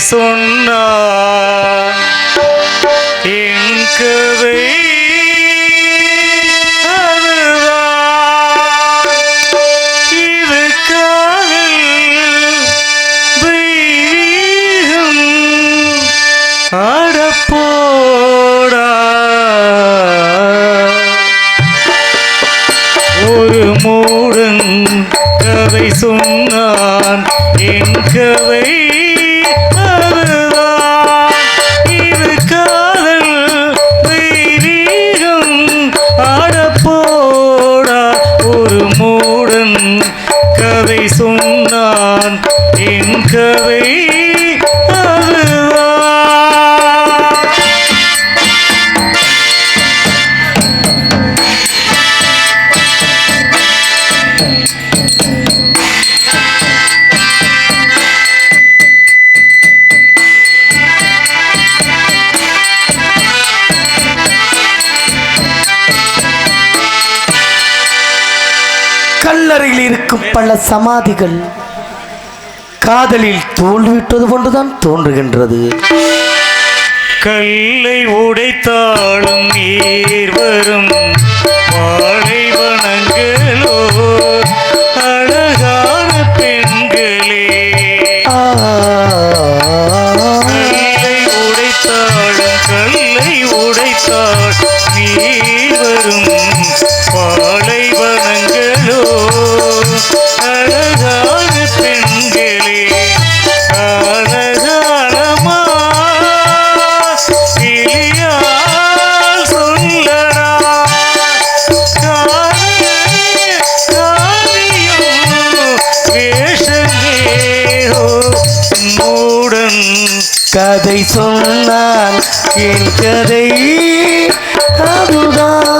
சொன்னான் என் கதை ஒரு மூடன் கதை சொன்னான் என் கதை கதை சொன்னான். என் கதை இருக்கும் பல சமாதிகள். காதலில் தோல்விட்டது கொண்டுதான் தோன்றுகின்றது. கல்லை உடைத்தாலும் நீர் வரும். பாலைவனங்களோ அழகான பெண்களே. கல்லை உடைத்தாலும் கல்லை உடைத்தால் நீர் கதை சொன்னான் என் கதை அதுதான்.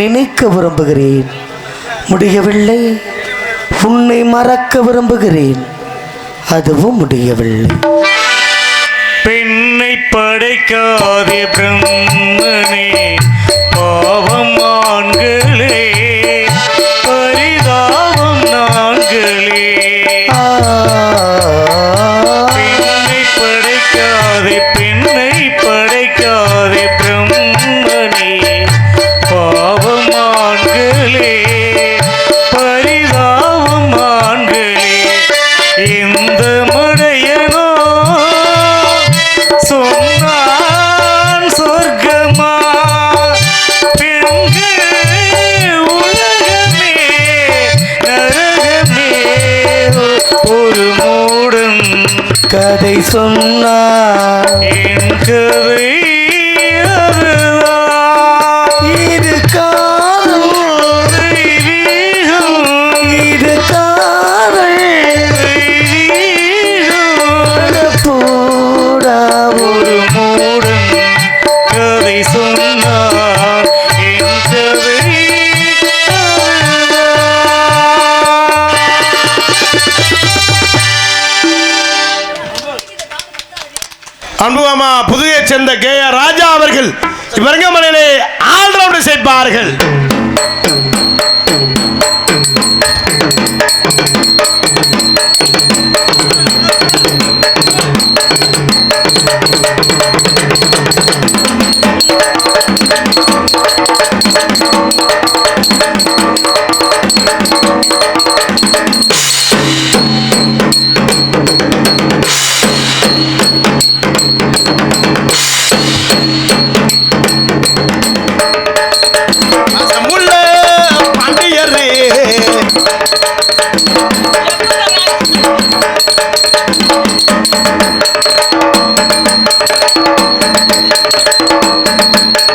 நினைக்க விரும்புகிறேன். முடியவில்லை. உன்னை மறக்க விரும்புகிறேன். அதுவும் முடியவில்லை. பெண்ணை படைக்காதே பிரம்மனே கதை சொன்னான் என் கதை மாமா புதுகை சேர்ந்த கே ஆர் ராஜா அவர்கள். இவரங்கமலையிலே ஆல்ரவுண்டர் சேர்ப்பார்கள்.